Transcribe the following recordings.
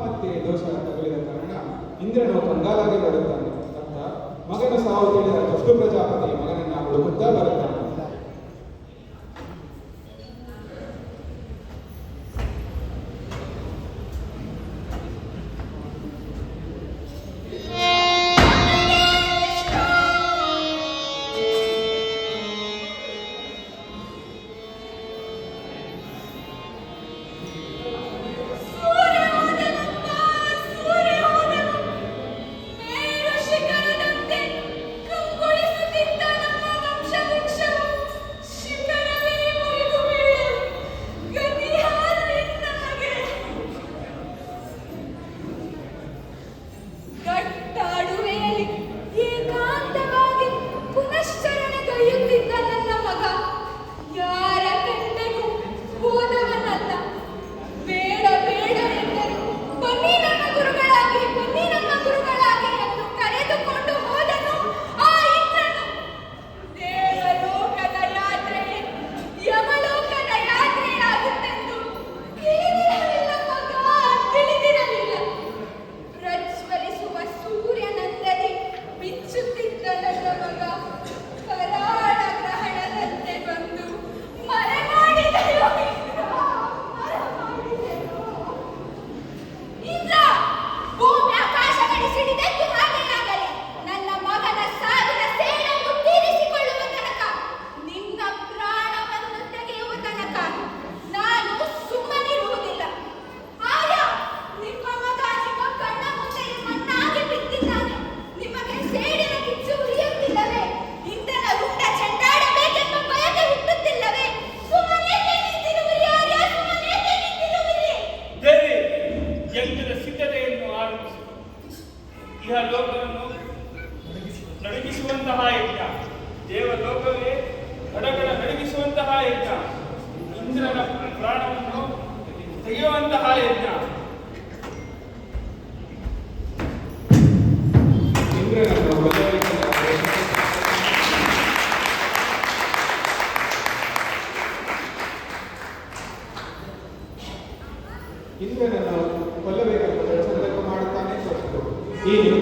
ಆತ್ಮಹತ್ಯೆ ದೋಷ ತಗುಲಿದ ಕಾರಣ ಇಂದ್ರನು ಕಂಗಾಲಾಗಿ ಬರುತ್ತಾನೆ. ಅಂತ ಮಗನ ಸಾವು ತಿಳಿದ ದುಷ್ಟು ಪ್ರಜಾಪತಿ ಮಗನನ್ನ ಹುಡುಕುತ್ತಾ ಬರುತ್ತಾನೆ.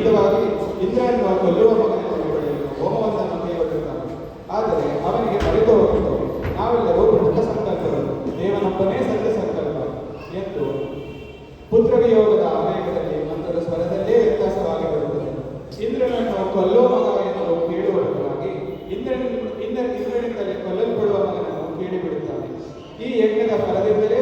ಈ ಇಂದ್ರನ ಕೊಲ್ಲುವ ಮಗನನ್ನು ಪಡೆಯಲು ಹೋಮವೊಂದನ್ನು ಕೈಗೊಳ್ಳುತ್ತಾನೆ ಆದರೆ ಅವನಿಗೆ ಮರೆತು ನಾವೆಲ್ಲರೂ ಪುಟ್ಟ ಸಂಕಲ್ಪಗಳು. ದೇವನೊಬ್ಬನೇ ಸತ್ಯ ಸಂಕಲ್ಪ ಎಂದು ಪುತ್ರವಿಯೋಗದ ಆವೇಗದಲ್ಲಿ ಮಂತ್ರದ ಸ್ವರದಲ್ಲೇ ವ್ಯತ್ಯಾಸವಾಗಿ ಬರುತ್ತದೆ. ಇಂದ್ರನನ್ನು ಕೊಲ್ಲುವ ಮಗ ಎಂದು ಕೇಳುವುದಕ್ಕಾಗಿ ಇಂದ್ರನ ಇಂದ್ರ ಇಂದ್ರನಿಂದಲೇ ಕೊಲ್ಲಲ್ಪಡುವ ಮಗನನ್ನು ಕೇಳಿಬಿಡುತ್ತಾನೆ ಈ ಯಜ್ಞದ ಫಲದಿಂದಲೇ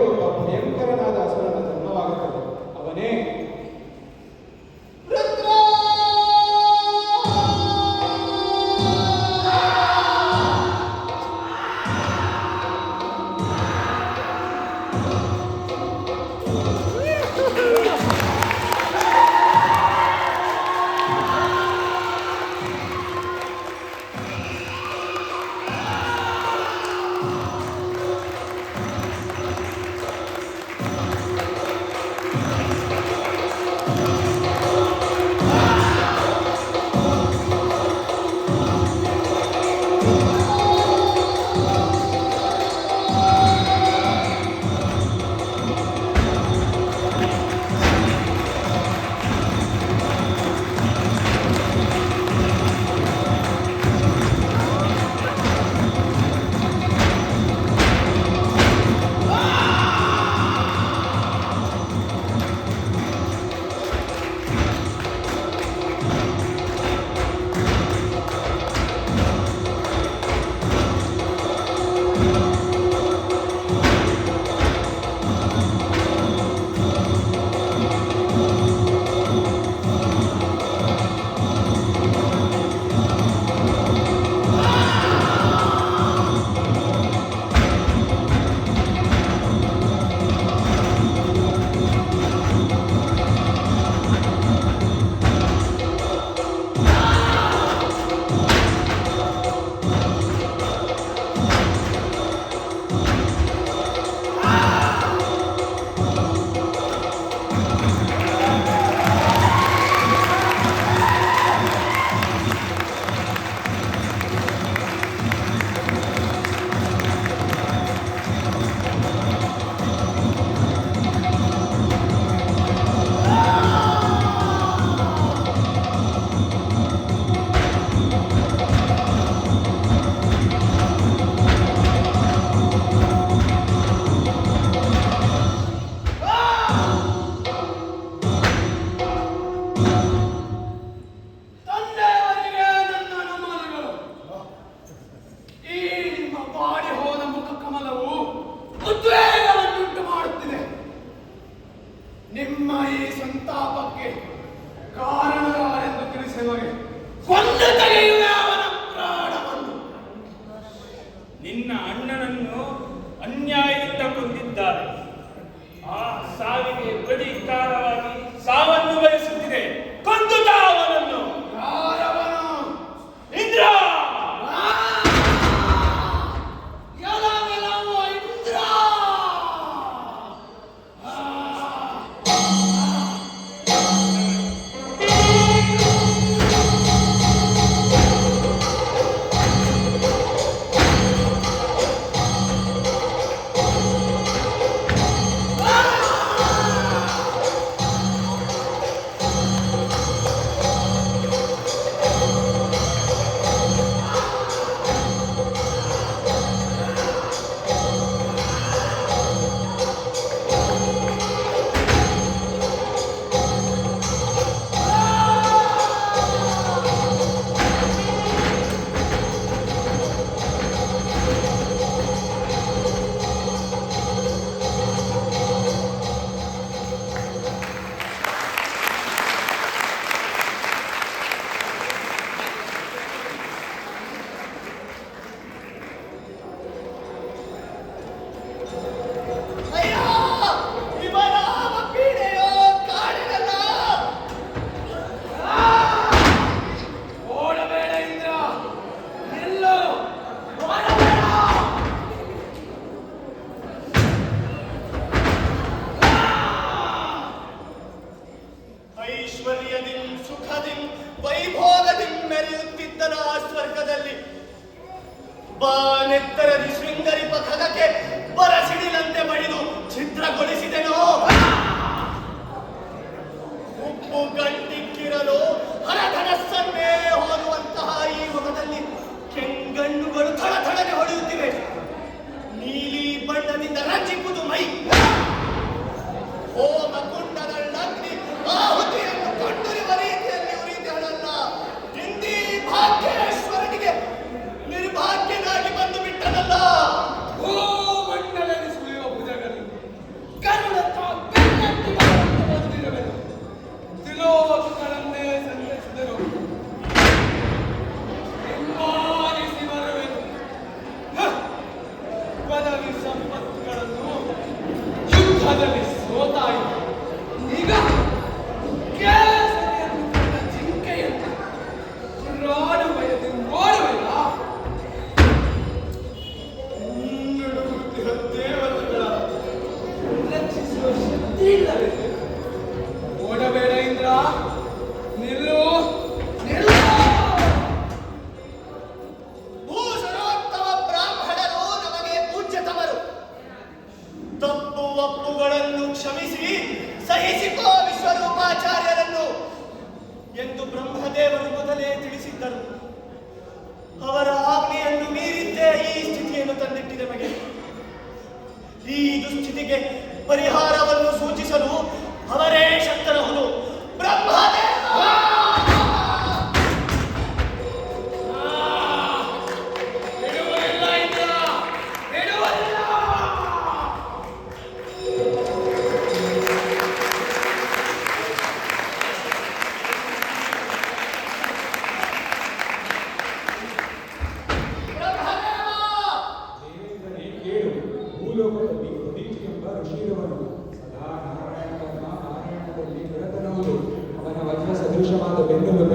నీలోపల నీకు నీటికి పరిశీಲವನ್ನು ಸದಾ ನಾರಾಯಣ ನಾರಾಯಣದಲ್ಲಿ ನಿರತನಾದು ಅವನ ವಜ್ರ ಸದೃಶವಾದ ಬೆನ್ನುಗಳು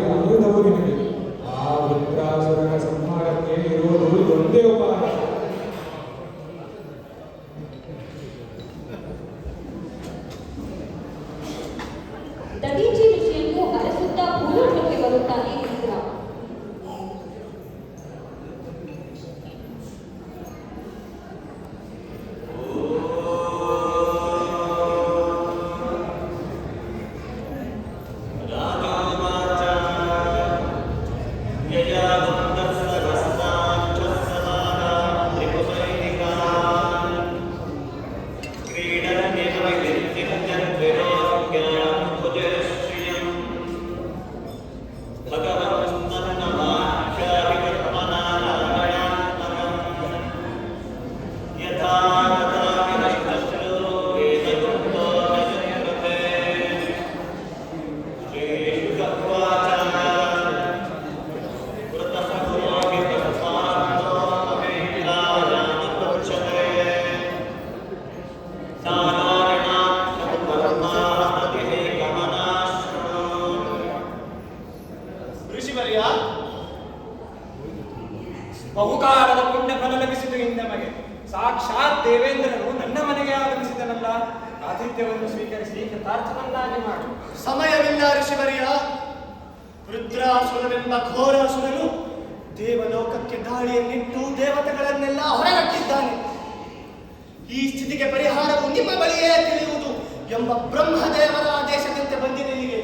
ಎಂಬ ಬ್ರಹ್ಮದೇವರ ಆದೇಶದಂತೆ ಬಂದಿದೆ ಇಲ್ಲಿಗೆ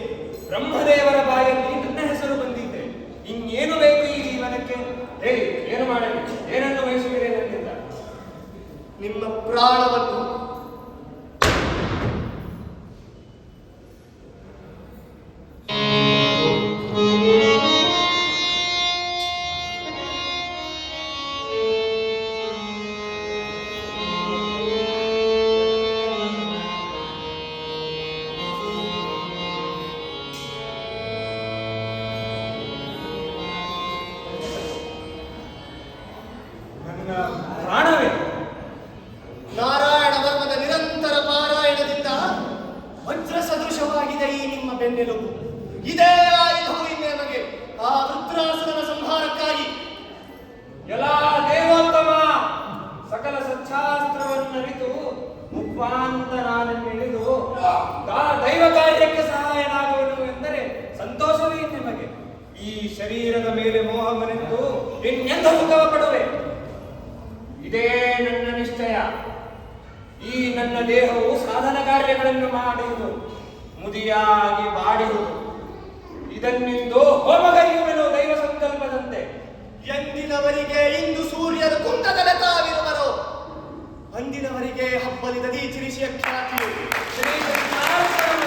ಬ್ರಹ್ಮದೇವ ಇದೆ ನಿಮ್ಮ ಬೆನ್ನೆಲುಬು. ಇದೇ ಆಯುಧವು ಇದೆ ನಮಗೆ. ಆ ರುದ್ರಾಸನ ಸಂಹಾರಕ್ಕಾಗಿ ಎಲ್ಲ ದೇವೋತ್ತಮ ಸಕಲ ಸಚ್ಚಾಸ್ತ್ರವನ್ನು ಅರಿತು ದೈವ ಕಾರ್ಯಕ್ಕೆ ಸಹಾಯನಾಗುವುದು ಎಂದರೆ ಸಂತೋಷವೇ ನಿಮಗೆ. ಈ ಶರೀರದ ಮೇಲೆ ಮೋಹವೆಂದು ಇನ್ನೆಂದು ಮುಖವ ಪಡುವೆ ಇದೇ ನನ್ನ ನಿಶ್ಚಯ. ಈ ನನ್ನ ದೇಹವು ಸಾಧನ ಕಾರ್ಯಗಳನ್ನು ಮಾಡುವುದು ಮುದಿಯಾಗಿ ಬಾಡಿರುವುದು. ಇದನ್ನಿಂದು ಹೋಮಗೈಯುವೆನು ದೈವ ಸಂಕಲ್ಪದಂತೆ. ಎಂದಿನವರಿಗೆ ಇಂದು ಸೂರ್ಯನ ಕುಂದದಲೆ ತಾವಿರುವರು. ಅಂದಿನವರಿಗೆ ಹಬ್ಬಲಿದ ದೀಚಿರಿಸಿಯ ಖ್ಯಾತಿಯು.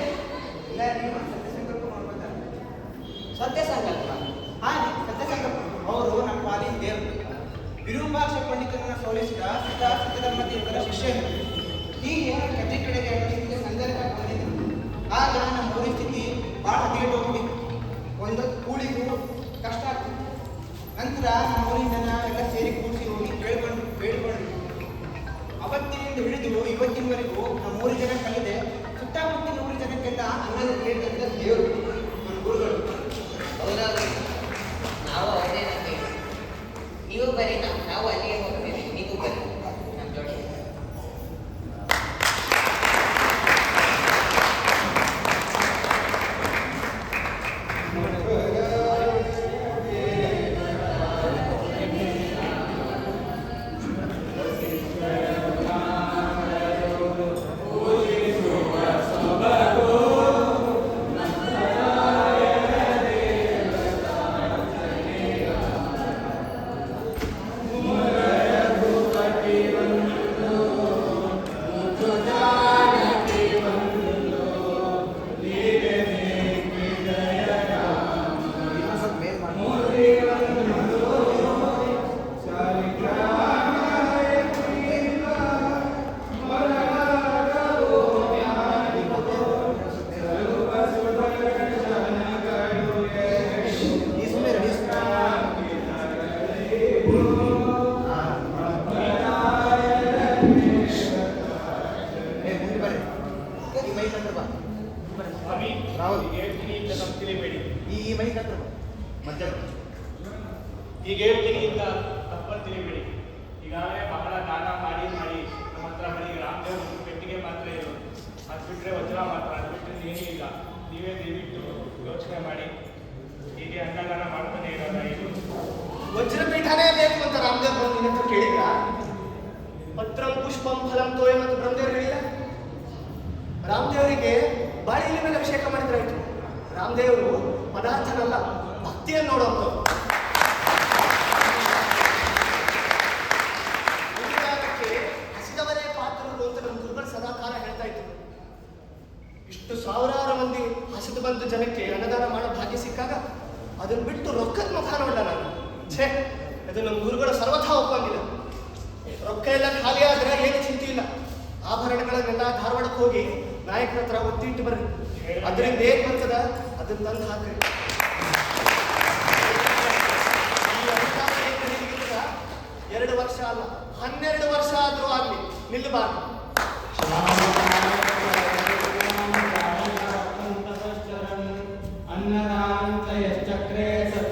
ರಾಮದೇವರು ಪದಾರ್ಥನಲ್ಲ ಭಕ್ತಿಯನ್ನು ನೋಡೋದು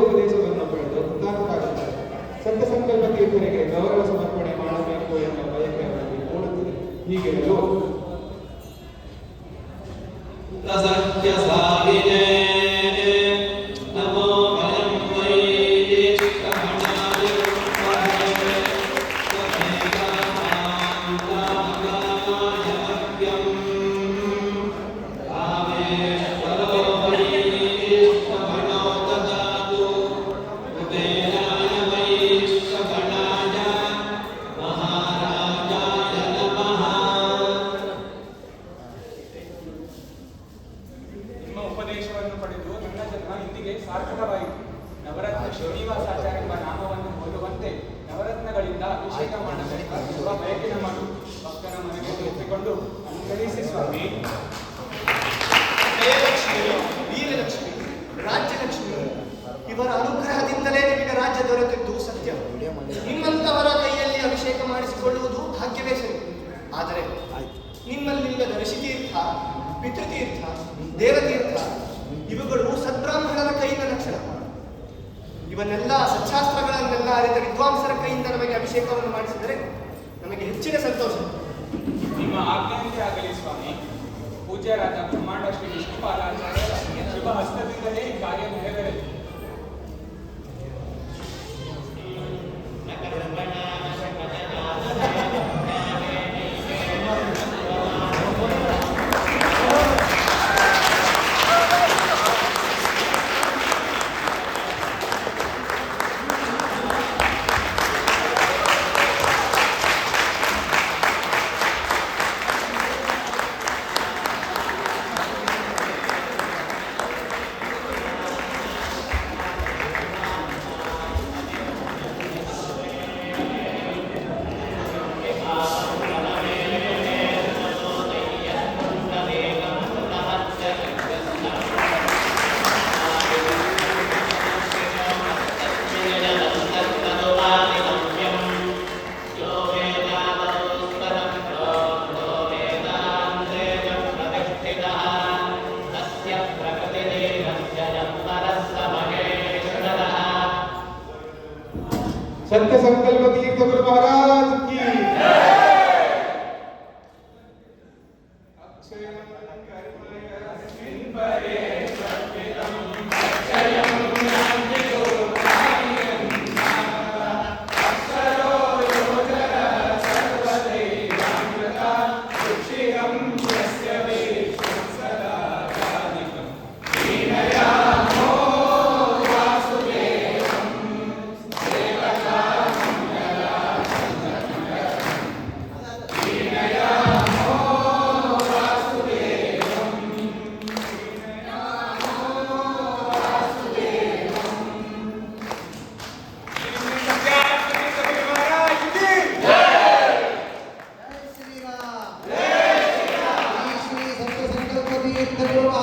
ಉಪದೇಶವನ್ನು ಪಡೆದು ಉದಾರರಾಗಿದ್ದಾರೆ ಸತ್ಯ ಸಂಕಲ್ಪಕ್ಕೆ ಇವರಿಗೆ ಗೌರವ ಸಮರ್ಪಣೆ ಮಾಡಬೇಕು ಎಂಬ ಬಯಕೆ ಅವರಲ್ಲಿ ಮೂಡುತ್ತದೆ ಹೀಗಿರಲು quando eu, quando